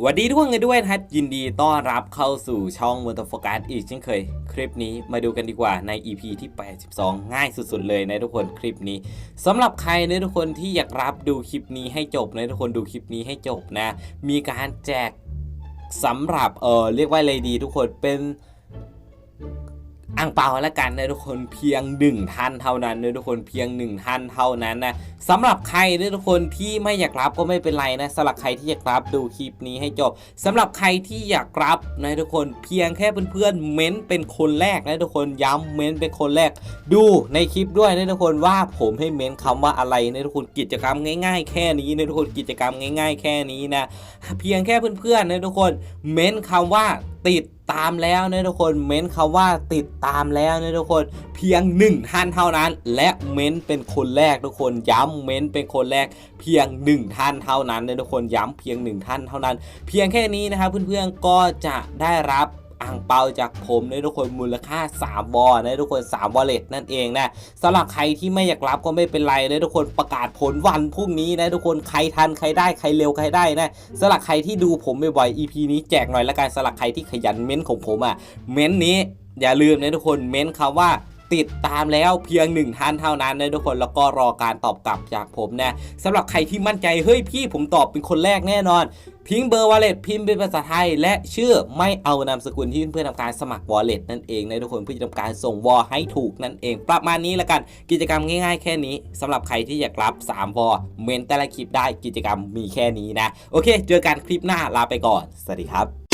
สวัสดีทุกคนกันด้วยนะครับยินดีต้อนรับเข้าสู่ช่องม o ต o โฟกัสอีกเช่นเคย คลิปนี้มาดูกันดีกว่าใน EP ที่ 82 ง่ายสุดๆเลยนะทุกคนคลิปนี้สำหรับใครนะทุกคนที่อยากรับดูคลิปนี้ให้จบนะทุกคนดูคลิปนี้ให้จบนะ มีการแจกสำหรับเออเรียกว่าอะไรดีทุกคนเป็น อ่างเปาละกันนะทุกคนเพียงหนึ่งท่านเท่านั้นนะทุกคนเพียงหนึ่งท่านเท่านั้นนะสำหรับใครนะทุกคนที่ไม่อยากรับก็ไม่เป็นไรนะสำหรับใครที่อยากรับดูคลิปนี้ให้จบสำหรับใครที่อยากรับนะทุกคนเพียงแค่เพื่อนๆเม้นเป็นคนแรกนะทุกคนย้ำเม้นเป็นคนแรก ดูในคลิปด้วยนะทุกคนว่าผมให้เม้นคำว่าอะไรนะทุกคนกิจกรรมง่าย ๆ แค่นี้นะทุกคนกิจกรรมง่าย ๆ แค่นี้นะเพียงแค่เพื่อนๆนะทุกคนเม้นคำว่า ติดตามแล้วนะทุกคนเม้นคำว่าติดตามแล้วนะทุกคนเพียงหนึ่งท่านเท่านั้น และเม้นเป็นคนแรกทุกคนย้ำเม้นเป็นคนแรกเพียงหนึ่งท่านเท่านั้นนะทุกคนย้ำเพียงหนึ่งท่านเท่านั้น เพียงแค่นี้นะครับเพื่อนๆก็จะได้รับ อ่างเปาจากผมนะทุกคนมูลค่า 3 บอลนะทุกคน 3 วอลเล็ตนั่นเองนะสำหรับใครที่ไม่อยากรับก็ไม่เป็นไรนะทุกคนประกาศผลวันพรุ่งนี้นะทุกคนใครทันใครได้ใครเร็วใครได้นะสำหรับใครที่ดูผมบ่อยๆ EP นี้แจกหน่อยละกันสำหรับใครที่ขยันเม้นของผมอะเม้นนี้อย่าลืมนะทุกคนเม้นคำว่า ติดตามแล้วเพียงหนึ่งท่านเท่านั้นนะทุกคนแล้วก็รอการตอบกลับจากผมนะสำหรับใครที่มั่นใจเฮ้ยพี่ผมตอบเป็นคนแรกแน่นอนทิ้งเบอร์วอลเล็ตพิมพ์เป็นภาษาไทย และชื่อไม่เอานามสกุลที่เพื่อนๆทำการสมัครวอลเล็ตนั่นเองนะทุกคนเพื่อจะทำการส่งวอลให้ถูกนั่นเอง ประมาณนี้ละกันกิจกรรมง่ายๆ แค่นี้สำหรับใครที่อยากรับ 3 วอลเมนแต่ละคลิปได้กิจกรรมมีแค่นี้นะ โอเค เจอกันคลิปหน้าลาไปก่อน สวัสดีครับ